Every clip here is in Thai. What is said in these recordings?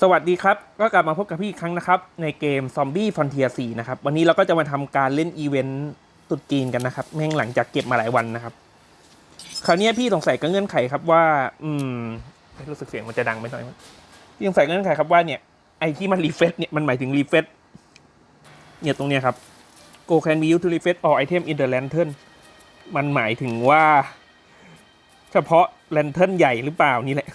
สวัสดีครับ ก็กลับมาพบกับพี่อีกครั้งนะครับ ในเกม Zombie Frontier 4นะครับ วันนี้เราก็จะมาทำการเล่นอีเวนต์ตุดจีนกันนะครับ แม่งหลังจากเก็บมาหลายวันนะครับ คราวนี้พี่สงสัยกับเงื่อนไขครับว่า อืมรู้สึกเสียงมันจะดังไปหน่อยมั้ยพี่สงสัยกับเงื่อนไขครับว่าเนี่ยไอที่มันรีเฟซเนี่ยมันหมายถึงรีเฟซเนี่ยตรงเนี้ยครับ Go can be used to refresh all item in the lantern มันหมายถึงว่า เฉพาะแลนเทิร์นใหญ่หรือเปล่านี่แหละ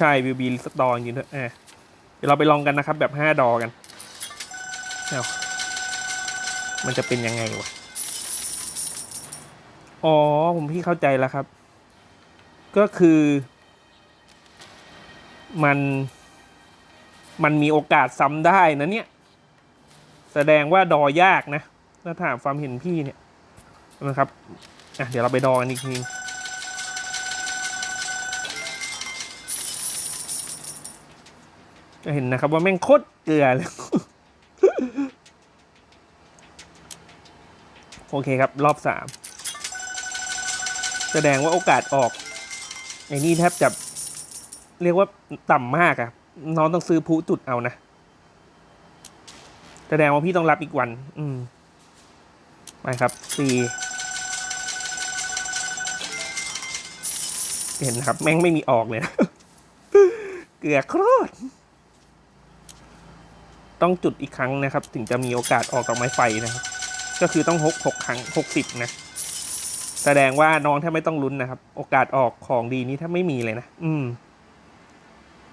ใช่วิวบีสตอร์จริงด้วยเออเดี๋ยวเราไปลองกันนะครับ แบบห้าดอกันเอามันจะเป็นยังไงวะ อ๋อ ผมพี่เข้าใจแล้วครับ ก็คือ มัน มันมีโอกาสซ้ำได้นะเนี่ย แสดงว่าดอยากนะ ถ้าถามความเห็นพี่เนี่ยนะครับ อะ เดี๋ยวเราไปดอกันอีกที จะเห็นนะครับว่าแม่งโคตรเกลือเลยโอเคครับ รอบสามแสดงว่าโอกาสออกไอ้นี่แทบจะเรียกว่าต่ำมากอะน้องต้องซื้อผู้จุดเอานะแสดงว่าพี่ต้องรับอีกวัน อืมไปครับสี่เห็นนะครับ แม่งไม่มีออกเลยนะ เกลือโคตร ต้องจุดอีกครั้งนะครับ ถึงจะมีโอกาสออกดอกไม้ไฟนะครับ ก็คือต้องหกหกครั้งหกสิบนะแสดงว่าน้องแทบไม่ต้องลุ้นนะครับ โอกาสออกของดีนี้แทบไม่มีเลยนะอืม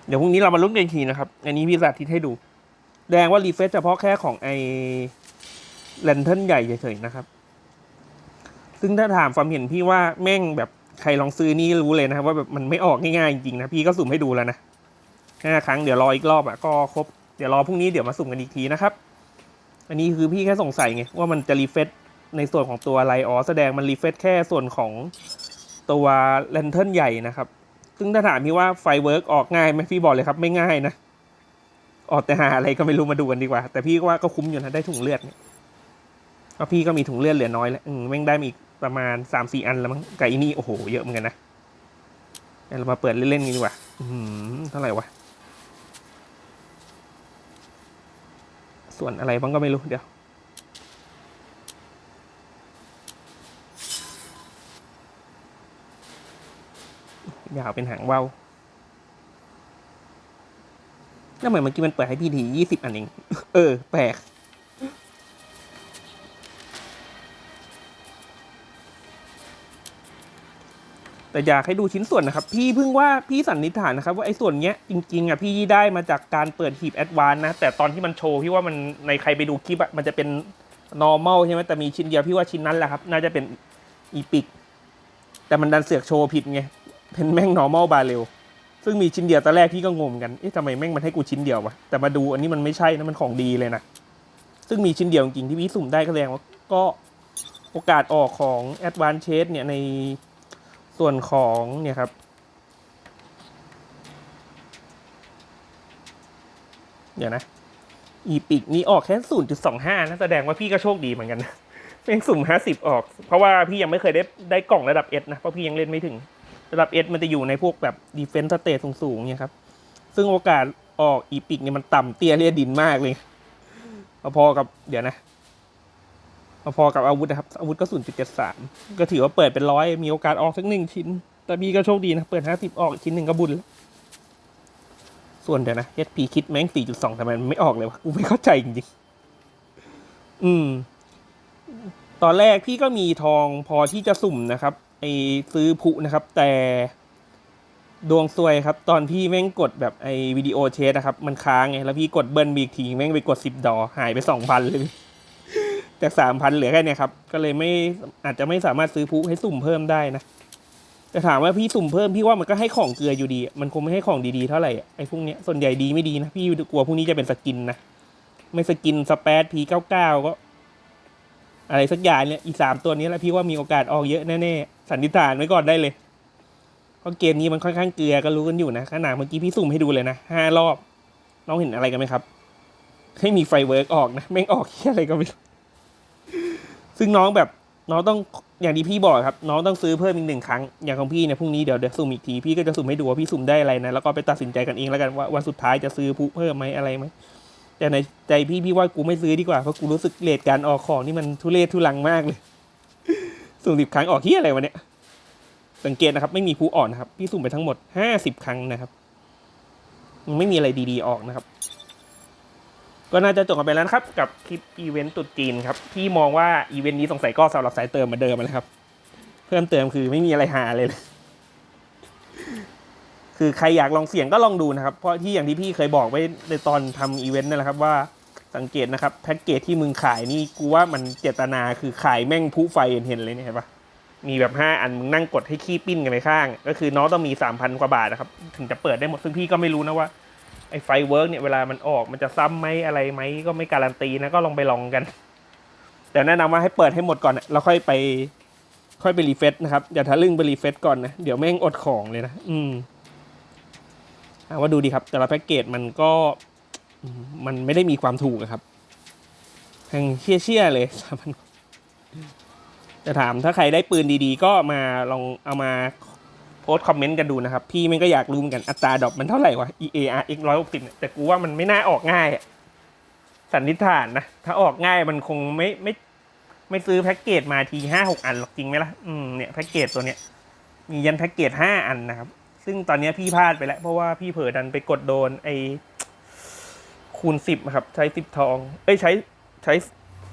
เดี๋ยวพรุ่งนี้เรามาลุ้นกันทีนะครับ อันนี้พี่สาธิตให้ดูแสดงว่ารีเฟซเฉพาะแค่ของไอแลนเทิร์นใหญ่เฉยๆนะครับ ซึ่งถ้าถามความเห็นพี่ว่าแม่งแบบใครลองซื้อนี่รู้เลยนะครับว่าแบบมันไม่ออกง่ายๆจริงๆนะพี่ก็สุ่มให้ดูแล้วนะห้าครั้งเดี๋ยวรออีกรอบอะก็ครบ เดี๋ยวรอพรุ่งนี้เดี๋ยวมาสุ่มกันอีกทีนะครับ อันนี้คือพี่แค่สงสัยไงว่ามันจะรีเฟซในส่วนของตัวอะไรอ๋อแสดงมันรีเฟซแค่ส่วนของตัวแลนเทิร์นใหญ่นะครับ ซึ่งถ้าถามพี่ว่าไฟเวิร์กออกง่ายไหมพี่บอกเลยครับไม่ง่ายนะ ออกแต่หาอะไรก็ไม่รู้มาดูกันดีกว่า แต่พี่ว่าก็คุ้มอยู่นะได้ถุงเลือดเนี่เพราะพี่ก็มีถุงเลือดเหลือน้อยแล้วแม่งได้มาอีกประมาณสามสี่อันแล้วมั้งไก่นี่โอ้โหเยอะเหมือนกันนะเรามาเปิดเล่นๆกันดีกว่าเท่าไหร่วะ ส่วนอะไรบ้างก็ไม่รู้เดี๋ยว ยาวเป็นหางว่าวแล้วเหมือนเมื่อกี้มันเปิดให้พี่ทียี่สิบอันเอง เออ แปลก แต่อยากให้ดูชิ้นส่วนนะครับ พี่เพิ่งว่าพี่สันนิษฐานนะครับว่าไอ้ส่วนเนี้ยจริงๆอะพี่ได้มาจากการเปิดหีบแอดวานนะ แต่ตอนที่มันโชว์พี่ว่ามันในใครไปดูคลิปอะมันจะเป็น normal ใช่ไหมแต่มีชิ้นเดียวพี่ว่าชิ้นนั้นแหละครับ น่าจะเป็นอีพิกแต่มันดันเสือกโชว์ผิดไงเป็นแม่ง normal บาเรลซึ่งมีชิ้นเดียวตอนแรกพี่ก็งงกันเอ๊ะทำไมแม่งมันให้กูชิ้นเดียววะแต่มาดูอันนี้มันไม่ใช่นะมันของดีเลยนะซึ่งมีชิ้นเดียวจริงๆที่พี่สุ่มได้ก็แสดงว่าก็โอกาสออกของ Advanced Chase เนี่ยใน ส่วนของเนี่ยครับ เดี๋ยวนะ อีปิกนี้ออกแค่0.25นะแสดงว่าพี่ก็โชคดีเหมือนกันนะเพียงสุ่ม50ออก เพราะว่าพี่ยังไม่เคยได้ได้กล่องระดับ S นะ เพราะพี่ยังเล่นไม่ถึง ระดับ S มันจะอยู่ในพวกแบบดีเฟนส์สเตทสูงๆเนี่ยครับ ซึ่งโอกาสออกอีปิกเนี่ยมันต่ำเตี้ยเรียดินมากเลยพอๆกับเดี๋ยวนะ พอๆกับอาวุธนะครับอาวุธก็0.73ก็ถือว่าเปิดเป็นร้อยมีโอกาสออกสักหนึ่งชิ้น แต่พี่ก็โชคดีนะ เปิด50ออกชิ้นหนึ่งก็บุญแล้วส่วนเดี๋ยวนะ HP คิดแม่ง4.2ทำไมไม่ออกเลยวะกูไม่เข้าใจจริงๆอืม ตอนแรกพี่ก็มีทองพอที่จะสุ่มนะครับไอซื้อผุนะครับ แต่ดวงซวยครับ ตอนพี่แม่งกดแบบไอวิดีโอเชสนะครับ มันค้างไง แล้วพี่กดเบิ้ลบีกที แม่งไปกดสิบดอ หายไปสองพันเลย จากสามพันเหลือแค่นี้ครับ ก็เลยไม่อาจจะไม่สามารถซื้อผุให้สุ่มเพิ่มได้นะแต่ถามว่าพี่สุ่มเพิ่มพี่ว่ามันก็ให้ของเกลืออยู่ดี มันคงไม่ให้ของดีๆเท่าไหร่ไอ้พวกเนี้ยส่วนใหญ่ดีไม่ดีนะพี่กลัวพวกนี้จะเป็นสกินนะไม่สกินสเปซพีเก้าเก้าก็ อะไรสักอย่างเนี่ยอีสามตัวนี้แหล้วพี่ว่ามีโอกาสออกเยอะแน่ๆสันนิษฐานไว้ก่อนได้เลยเพราะเกมนี้มันค่อนข้างเกลือก็รู้กันอยู่นะขนาดเมื่อกี้พี่สุ่มให้ดูเลยนะห้ารอบน้องเห็นอะไรกันไหมครับให้มีไฟเวิร์กออกนะแม่งออกแค่อะไรก็ไม่รู้ ซึ่งน้องแบบน้องต้องอย่างที่พี่บอกครับ น้องต้องซื้อเพิ่มอีกหนึ่งครั้ง อย่างของพี่เนี่ยพรุ่งนี้เดี๋ยวเดี๋ยวสุ่มอีกที พี่ก็จะสุ่มให้ดูว่าพี่สุ่มได้อะไรนะ แล้วก็ไปตัดสินใจกันเองแล้วกันว่าวันสุดท้ายจะซื้อผู้เพิ่มไหมอะไรไหมแต่ในใจพี่พี่ว่ากูไม่ซื้อดีกว่า เพราะกูรู้สึกเลทการออกของนี่มันทุเรศทุลังมากเลย สุ่มสิบครั้งออกที่อะไรวะเนี่ย สังเกตนะครับ ไม่มีผู้อ่อนนะครับ พี่สุ่มไปทั้งหมดห้าสิบครั้งนะครับ มันไม่มีอะไรดีๆออกนะครับ ก็น่าจะจบกันไปแล้วนะครับ กับคลิปอีเวนต์ตรุษจีนครับ พี่มองว่าอีเวนต์นี้สงสัยก็สำหรับสายเติมเหมาเดิมนะครับ เพิ่มเติมคือไม่มีอะไรหาเลยคือใครอยากลองเสี่ยงก็ลองดูนะครับ เพราะที่อย่างที่พี่เคยบอกไว้ในตอนทำอีเวนต์นั่นแหละครับว่าสังเกตนะครับแพ็กเกจที่มึงขายนี่กูว่ามันเจตนาคือขายแม่งผู้ไฟเห็นเลยเนี่ยเห็นปะมีแบบห้าอันมึงนั่งกดให้ขี้ปิ้นกันไปข้าง ก็คือน้องต้องมีสามพันกว่าบาทนะครับ ถึงจะเปิดได้หมดซึ่งพี่ก็ไม่รู้นะว่า ไอ้ไฟเวิร์กเนี่ยเวลามันออกมันจะซ้ำไหมอะไรไหมก็ไม่การันตีนะก็ลองไปลองกัน แต่แนะนำว่าให้เปิดให้หมดก่อนนะแล้วค่อยไป ค่อยไปรีเฟซนะครับอย่าทะลึ่งไปรีเฟซก่อนนะ เดี๋ยวแม่งอดของเลยนะ อืมอะว่าดูดีครับ แต่ละแพ็กเกจมันก็มันไม่ได้มีความถูกครับแพงเชี่ยๆเลยสามพันจะถามถ้าใครได้ปืนดีๆ ก็มาลองเอามา โพสต์คอมเมนต์กันดูนะครับ พี่มันก็อยากรู้เหมือนกันอัตราดอปมันเท่าไหร่วะ EAR x ร้อยหกสิบเนี่ยแต่กูว่ามันไม่น่าออกง่ายสันนิษฐานนะ ถ้าออกง่ายมันคงไม่ไม่ ไม่ซื้อแพ็กเกจมาทีห้าหกอันหรอกจริงไหมล่ะอืมเนี่ยแพ็กเกจตัวเนี้ยมียันแพ็กเกจห้าอันนะครับ ซึ่งตอนนี้พี่พลาดไปแล้ว เพราะว่าพี่เผลอดันไปกดโดนไอคูณสิบครับ ใช้สิบทอง เอ้ยใช้ใช้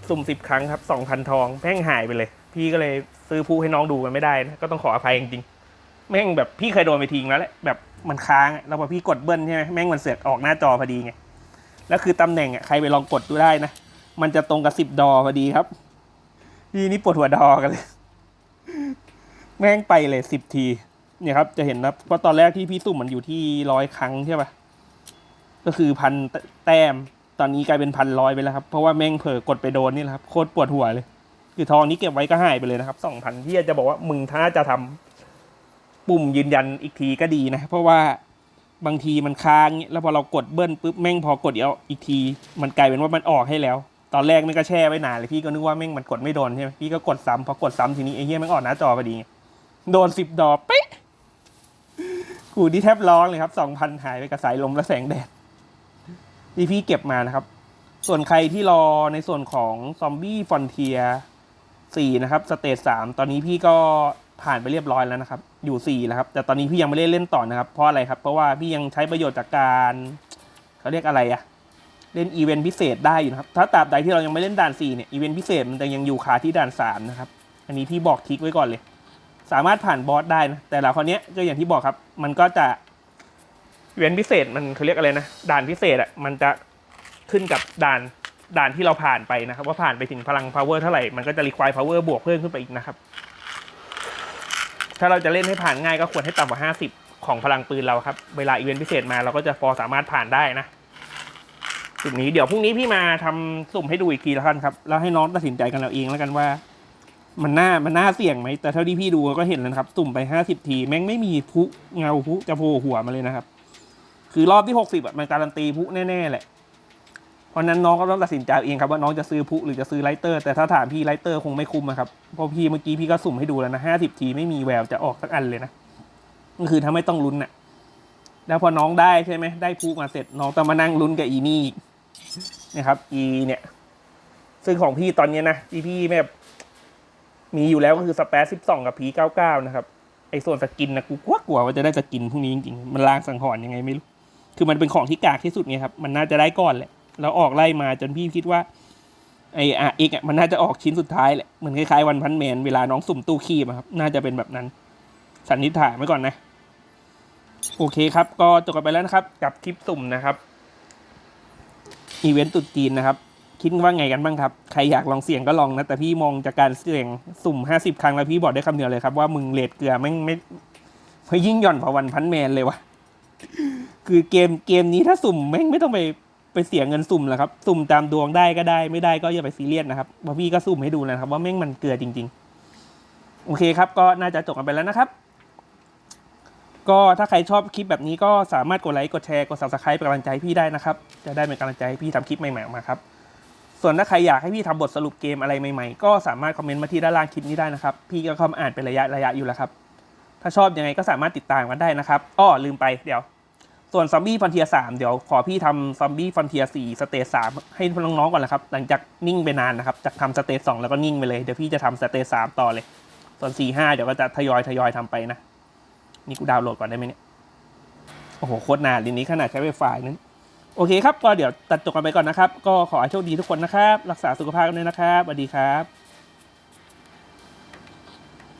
สุ่มสิบครั้งครับสองพันทองแม่งหายไปเลย พี่ก็เลยซื้อผู้ให้น้องดูกันไม่ได้นะก็ต้องขออภัยจริงๆ แม่งแบบพี่เคยโดนไปทิ้งแล้วแหละแบบมันค้างอะแล้วพอพี่กดเบิ้ลใช่ไหมแม่งมันเสือกออกหน้าจอพอดีไงแล้วคือตำแหน่งอะใครไปลองกดดูได้นะ มันจะตรงกับสิบดอพอดีครับพี่นี่ปวดหัวดอกันเลย แม่งไปเลยสิบที เนี่ยครับ จะเห็นนะเพราะตอนแรกที่พี่สุ่มมันอยู่ที่ร้อยครั้งใช่ปะก็คือพันแต้มตอนนี้กลายเป็นพันร้อยไปแล้วครับเพราะว่าแม่งเผลอกดไปโดนนี่แหละครับโคตรปวดหัวเลย คือทองนี้เก็บไว้ก็หายไปเลยนะครับสองพันที่จะบอกว่ามึงถ้าจะทำ ปุ่มยืนยันอีกทีก็ดีนะ เพราะว่าบางทีมันค้างแล้วพอเรากดเบิ้ลปุ๊บแม่งพอกดเดียวอีกที มันกลายเป็นว่ามันออกให้แล้ว ตอนแรกแม่งก็แช่ไว้นานเลยพี่ก็นึกว่าแม่งมันกดไม่โดนใช่ไหมพี่ก็กดซ้ำพอกดซ้ำทีนี้ไอ้เหี้ยแม่งออกหน้าจอพอดีโดนสิบดอกเป๊ะกูที่แทบร้องเลยครับสองพันหายไปกับสายลมและแสงแดดที่พี่เก็บมานะครับ ส่วนใครที่รอในส่วนของซอมบี้ฟอนเทียสี่นะครับสเตจสามตอนนี้พี่ก็ ผ่านไปเรียบร้อยแล้วนะครับ อยู่สี่แล้วครับ แต่ตอนนี้พี่ยังไม่ได้เล่นต่อนะครับ เพราะอะไรครับ เพราะว่าพี่ยังใช้ประโยชน์จากการเขาเรียกอะไรอะเล่นอีเวนต์พิเศษได้อยู่นะครับ ถ้าตราบใดที่เรายังไม่เล่นด่าน 4 เนี่ย อีเวนต์พิเศษมันจะยังอยู่คาที่ด่าน 3 นะครับ อันนี้พี่บอกทิกไว้ก่อนเลย สามารถผ่านบอสได้นะ แต่ละคนเนี้ยก็อย่างที่บอกครับ มันก็จะอีเวนต์พิเศษมันเขาเรียกอะไรนะ ด่านพิเศษอะมันจะขึ้นกับด่านด่านที่เราผ่านไปนะครับ ว่าผ่านไปถึงพลัง power เท่าไหร่ มันก็จะ require power บวกเพิ่มขึ้นไปอีกนะครับ ถ้าเราจะเล่นให้ผ่านง่ายก็ควรให้ต่ำกว่า 50 ของพลังปืนเราครับ เวลาอีเวนต์พิเศษมาเราก็จะพอสามารถผ่านได้นะจุดนี้เดี๋ยวพรุ่งนี้พี่มาทำสุ่มให้ดูอีกทีล้วกันครับแล้วให้น้องตัดสินใจกันเราเองแล้วกันว่า มันน่ามันน่าเสี่ยงไหมแต่เท่าที่พี่ดูก็เห็นแล้วครับ สุ่มไปห้าสิบทีแม่งไม่มีพุเงาพุจะโผล่หัวมาเลยนะครับ คือรอบที่หกสิบอะมันการันตีพุแน่ๆแหละ เพราะนั้นน้องก็ต้องตัดสินใจเองครับว่าน้องจะซื้อพุหรือจะซื้อไลเตอร์ แต่ถ้าถามพี่ไลเตอร์คงไม่คุ้มอะครับเพราะพี่เมื่อกี้พี่ก็สุ่มให้ดูแล้วนะห้าสิบทีไม่มีแววจะออกสักอันเลยนะก็คือถ้าไม่ต้องลุ้นน่ะแล้วพอน้องได้ใช่ไหมได้พุมาเสร็จน้องต้องมานั่งลุ้นกับอีนี่นะครับ e เนี่ย ซึ่งของพี่ตอนนี้นะที่พี่แบบมีอยู่แล้วก็คือสเปซสิบสองกับพีเก้าเก้านะครับไอ้ส่วนสกินนะกูกลัวกลัวว่าจะได้สกินพวกนี้จริงๆมันลางสังหรณ์ยังไงไม่รู้คือมันเป็นของที่กากที่สุดไงครับ มันน่าจะได้ก่อนแหละ แล้วออกไล่มาจนพี่คิดว่าไอ้อาเอกอะมันน่าจะออกชิ้นสุดท้ายแหละเหมือนคล้ายๆวันพันแมนเวลาน้องสุ่มตู้คีบครับ น่าจะเป็นแบบนั้น สันนิษฐานไว้ก่อนนะ โอเคครับ ก็จบกันไปแล้วนะครับ กับคลิปสุ่มนะครับอีเวนต์ตรุษจีนนะครับ คิดว่าไงกันบ้างครับ ใครอยากลองเสี่ยงก็ลองนะ แต่พี่มองจากการเสี่ยงสุ่มห้าสิบครั้งแล้วพี่บอกได้คำเดียวเลยครับว่ามึงเลดเกลือไม่งไม่ไม่ยิ่งหย่อนพอวันพันแมนเลยวะคือเกมเกมนี้ถ้าสุ่มแม่งไม่ต้องไป ไปเสียเงินสุ่มหรอครับ สุ่มตามดวงได้ก็ได้ไม่ได้ก็อย่าไปซีเรียสนะครับเพราะพี่ก็สุ่มให้ดูนะครับ ว่าแม่งมันเกลือจริง ๆ โอเคครับ ก็น่าจะจบกันไปแล้วนะครับ ก็ถ้าใครชอบคลิปแบบนี้ก็สามารถกดไลค์กดแชร์กด subscribe เป็นกำลังใจให้พี่ได้นะครับ จะได้เป็นกำลังใจให้พี่ทำคลิปใหม่ๆออกมาครับส่วนถ้าใครอยากให้พี่ทำบทสรุปเกมอะไรใหม่ๆ ก็สามารถคอมเมนต์มาที่ด้านล่างคลิปนี้ได้นะครับ พี่ก็เข้ามอ่านเป็นระยะระยะอยู่แล้วครับ ถ้าชอบยังไงก็สามารถติดตามกันได้นะครับอ้อลืมไปเดี๋ยว ส่วนซอมบี้ฟอนเทียสามเดี๋ยวขอพี่ทำซอมบี้ฟอนเทียสี่สเตจสามให้น้องๆก่อนนะครับ หลังจากนิ่งไปนานนะครับจากทำสเตจสองแล้วก็นิ่งไปเลย เดี๋ยวพี่จะทำสเตจสามต่อเลย ส่วนสี่ห้าเดี๋ยวก็จะทยอยทยอยทำไปนะ นี่กูดาวน์โหลดก่อนได้ไหมเนี่ย โอ้โห โคตรนานลินนี้ขนาดใช้ไวไฟนั้น โอเคครับ ก็เดี๋ยวตัดจบกันไปก่อนนะครับ ก็ขอให้โชคดีทุกคนนะครับ รักษาสุขภาพกันด้วยนะครับสวัสดีครับ